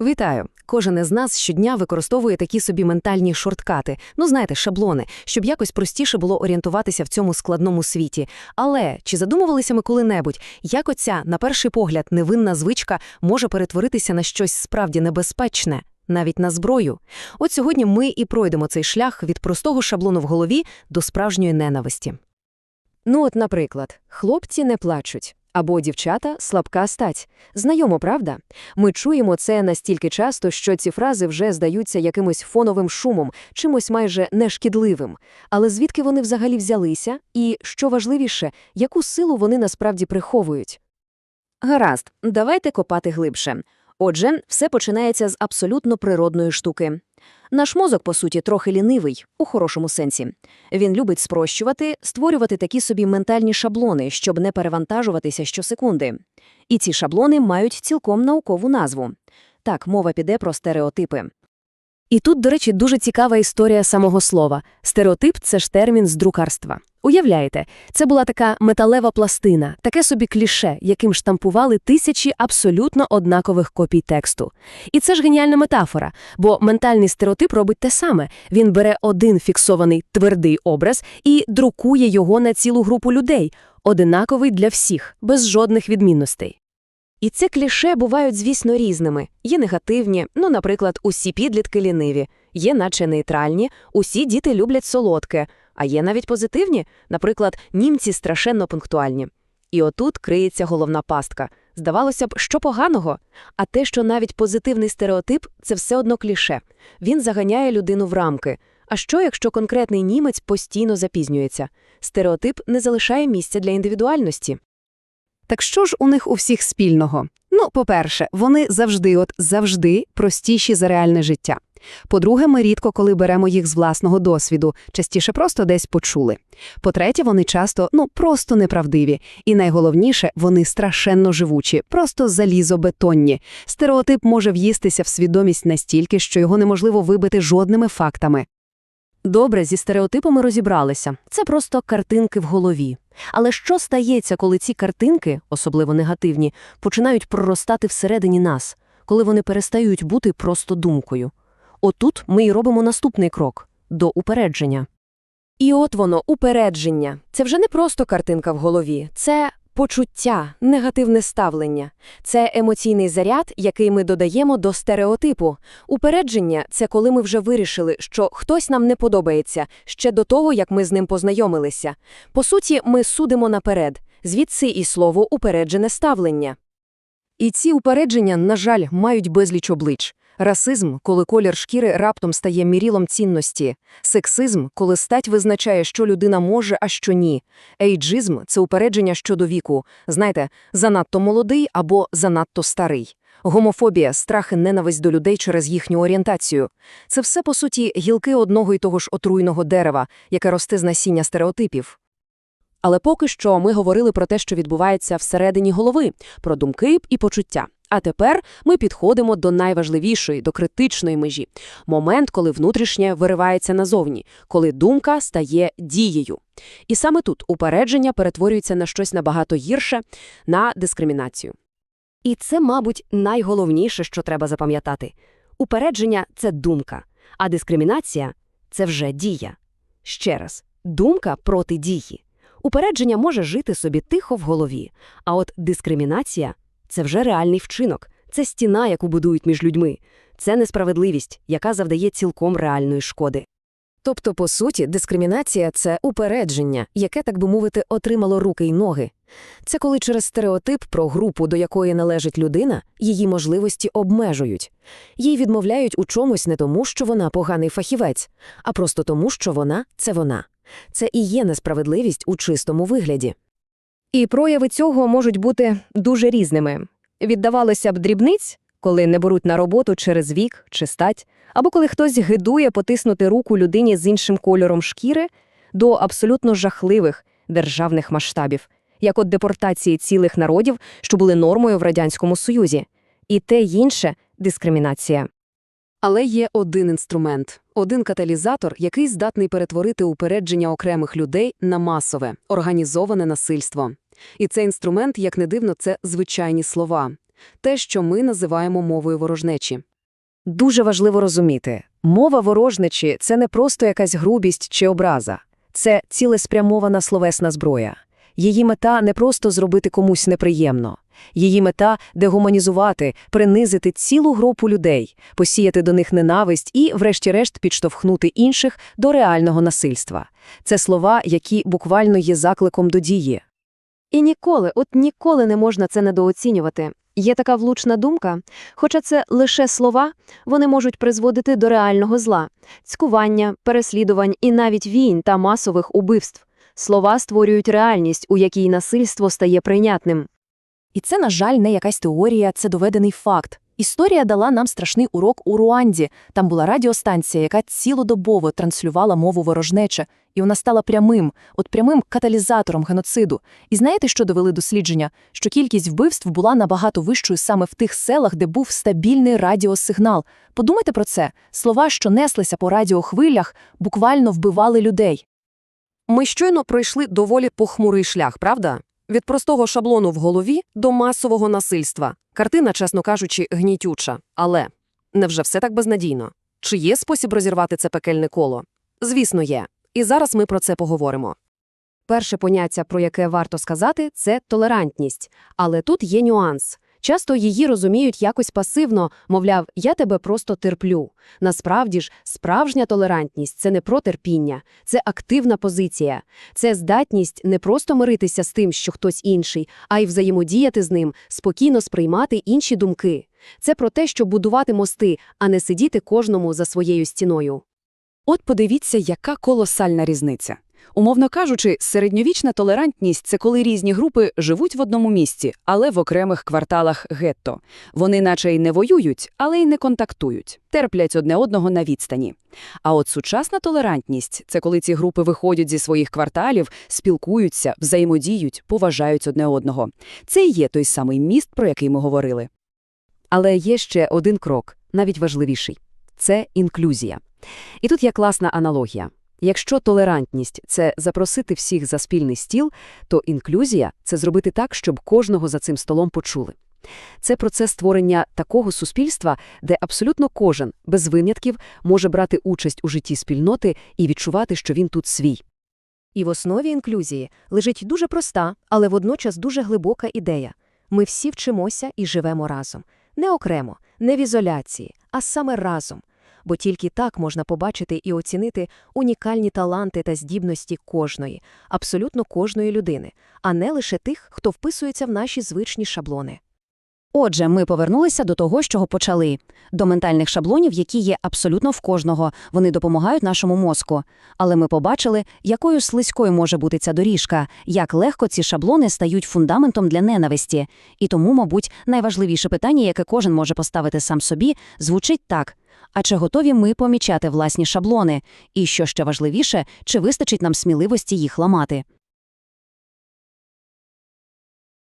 Вітаю! Кожен із нас щодня використовує такі собі ментальні шорткати, ну знаєте, шаблони, щоб якось простіше було орієнтуватися в цьому складному світі. Але чи задумувалися ми коли-небудь, як оця, на перший погляд, невинна звичка може перетворитися на щось справді небезпечне, навіть на зброю? От сьогодні ми і пройдемо цей шлях від простого шаблону в голові до справжньої ненависті. Ну от, наприклад, хлопці не плачуть. Або дівчата слабка стать. Знайомо, правда? Ми чуємо це настільки часто, що ці фрази вже здаються якимось фоновим шумом, чимось майже нешкідливим. Але звідки вони взагалі взялися? І, що важливіше, яку силу вони насправді приховують? Гаразд, давайте копати глибше. Отже, все починається з абсолютно природної штуки. Наш мозок, по суті, трохи лінивий, у хорошому сенсі. Він любить спрощувати, створювати такі собі ментальні шаблони, щоб не перевантажуватися щосекунди. І ці шаблони мають цілком наукову назву. Так, мова піде про стереотипи. І тут, до речі, дуже цікава історія самого слова. Стереотип – це ж термін з друкарства. Уявляєте, це була така металева пластина, таке собі кліше, яким штампували тисячі абсолютно однакових копій тексту. І це ж геніальна метафора, бо ментальний стереотип робить те саме. Він бере один фіксований твердий образ і друкує його на цілу групу людей, одинаковий для всіх, без жодних відмінностей. І ці кліше бувають, звісно, різними. Є негативні, ну, наприклад, усі підлітки ліниві, є наче нейтральні, усі діти люблять солодке, а є навіть позитивні, наприклад, німці страшенно пунктуальні. І отут криється головна пастка. Здавалося б, що поганого? А те, що навіть позитивний стереотип це все одно кліше. Він заганяє людину в рамки. А що, якщо конкретний німець постійно запізнюється? Стереотип не залишає місця для індивідуальності. Так що ж у них у всіх спільного? Ну, по-перше, вони завжди, от завжди простіші за реальне життя. По-друге, ми рідко коли беремо їх з власного досвіду, частіше просто десь почули. По-третє, вони часто, ну, просто неправдиві. І найголовніше, вони страшенно живучі, просто залізобетонні. Стереотип може в'їстися в свідомість настільки, що його неможливо вибити жодними фактами. Добре, зі стереотипами розібралися. Це просто картинки в голові. Але що стається, коли ці картинки, особливо негативні, починають проростати всередині нас, коли вони перестають бути просто думкою? Отут ми й робимо наступний крок до упередження. І от воно, упередження. Це вже не просто картинка в голові, це почуття, негативне ставлення. Це емоційний заряд, який ми додаємо до стереотипу. Упередження це коли ми вже вирішили, що хтось нам не подобається ще до того, як ми з ним познайомилися. По суті, ми судимо наперед, звідси і слово упереджене ставлення. І ці упередження, на жаль, мають безліч облич. Расизм, коли колір шкіри раптом стає мірілом цінності, сексизм, коли стать визначає, що людина може, а що ні. Ейджизм це упередження щодо віку. Знаєте, занадто молодий або занадто старий. Гомофобія, страх і ненависть до людей через їхню орієнтацію. Це все, по суті, гілки одного й того ж отруйного дерева, яке росте з насіння стереотипів. Але поки що ми говорили про те, що відбувається всередині голови, про думки і почуття. А тепер ми підходимо до найважливішої, до критичної межі момент, коли внутрішнє виривається назовні, коли думка стає дією. І саме тут упередження перетворюється на щось набагато гірше, на дискримінацію. І це, мабуть, найголовніше, що треба запам'ятати. Упередження це думка, а дискримінація це вже дія. Ще раз, думка проти дії. Упередження може жити собі тихо в голові, а от дискримінація це вже реальний вчинок, це стіна, яку будують між людьми, це несправедливість, яка завдає цілком реальної шкоди. Тобто, по суті, дискримінація це упередження, яке, так би мовити, отримало руки й ноги. Це коли через стереотип про групу, до якої належить людина, її можливості обмежують. Їй відмовляють у чомусь не тому, що вона поганий фахівець, а просто тому, що вона це вона. Це і є несправедливість у чистому вигляді. І прояви цього можуть бути дуже різними. Віддавалося б дрібниць, коли не беруть на роботу через вік чи стать, або коли хтось гидує потиснути руку людині з іншим кольором шкіри, до абсолютно жахливих державних масштабів, як от депортації цілих народів, що були нормою в Радянському Союзі, і те інше дискримінація. Але є один інструмент, один каталізатор, який здатний перетворити упередження окремих людей на масове, організоване насильство. І цей інструмент, як не дивно, це звичайні слова. те, що ми називаємо мовою ворожнечі. Дуже важливо розуміти, мова ворожнечі – це не просто якась грубість чи образа. Це цілеспрямована словесна зброя. Її мета не просто зробити комусь неприємно. Її мета – дегуманізувати, принизити цілу групу людей, посіяти до них ненависть і, врешті-решт, підштовхнути інших до реального насильства. Це слова, які буквально є закликом до дії. І ніколи, от ніколи не можна це недооцінювати. Є така влучна думка, хоча це лише слова, вони можуть призводити до реального зла, цькування, переслідувань і навіть війн та масових убивств. Слова створюють реальність, у якій насильство стає прийнятним. І це, на жаль, не якась теорія, це доведений факт. Історія дала нам страшний урок у Руанді. Там була радіостанція, яка цілодобово транслювала мову ворожнече, і вона стала прямим, от прямим каталізатором геноциду. І знаєте, що довели дослідження? Що кількість вбивств була набагато вищою саме в тих селах, де був стабільний радіосигнал. Подумайте про це. Слова, що неслися по радіохвилях, буквально вбивали людей. Ми щойно пройшли доволі похмурий шлях, правда? Від простого шаблону в голові до масового насильства. Картина, чесно кажучи, гнітюча. Але невже все так безнадійно? Чи є спосіб розірвати це пекельне коло? Звісно, є. І зараз ми про це поговоримо. Перше поняття, про яке варто сказати, це толерантність. Але тут є нюанс. Часто її розуміють якось пасивно, мовляв, я тебе просто терплю. Насправді ж, справжня толерантність – це не про терпіння, це активна позиція. Це здатність не просто миритися з тим, що хтось інший, а й взаємодіяти з ним, спокійно сприймати інші думки. Це про те, щоб будувати мости, а не сидіти кожному за своєю стіною. От подивіться, яка колосальна різниця. Умовно кажучи, середньовічна толерантність – це коли різні групи живуть в одному місці, але в окремих кварталах гетто. Вони наче й не воюють, але й не контактують, терплять одне одного на відстані. А от сучасна толерантність – це коли ці групи виходять зі своїх кварталів, спілкуються, взаємодіють, поважають одне одного. Це і є той самий міст, про який ми говорили. Але є ще один крок, навіть важливіший – це інклюзія. І тут є класна аналогія. Якщо толерантність – це запросити всіх за спільний стіл, то інклюзія – це зробити так, щоб кожного за цим столом почули. Це процес створення такого суспільства, де абсолютно кожен, без винятків, може брати участь у житті спільноти і відчувати, що він тут свій. І в основі інклюзії лежить дуже проста, але водночас дуже глибока ідея. Ми всі вчимося і живемо разом. Не окремо, не в ізоляції, а саме разом. Бо тільки так можна побачити і оцінити унікальні таланти та здібності кожної, абсолютно кожної людини, а не лише тих, хто вписується в наші звичні шаблони. Отже, ми повернулися до того, з чого почали. До ментальних шаблонів, які є абсолютно в кожного. Вони допомагають нашому мозку. Але ми побачили, якою слизькою може бути ця доріжка, як легко ці шаблони стають фундаментом для ненависті. І тому, мабуть, найважливіше питання, яке кожен може поставити сам собі, звучить так. А чи готові ми помічати власні шаблони? І що ще важливіше, чи вистачить нам сміливості їх ламати?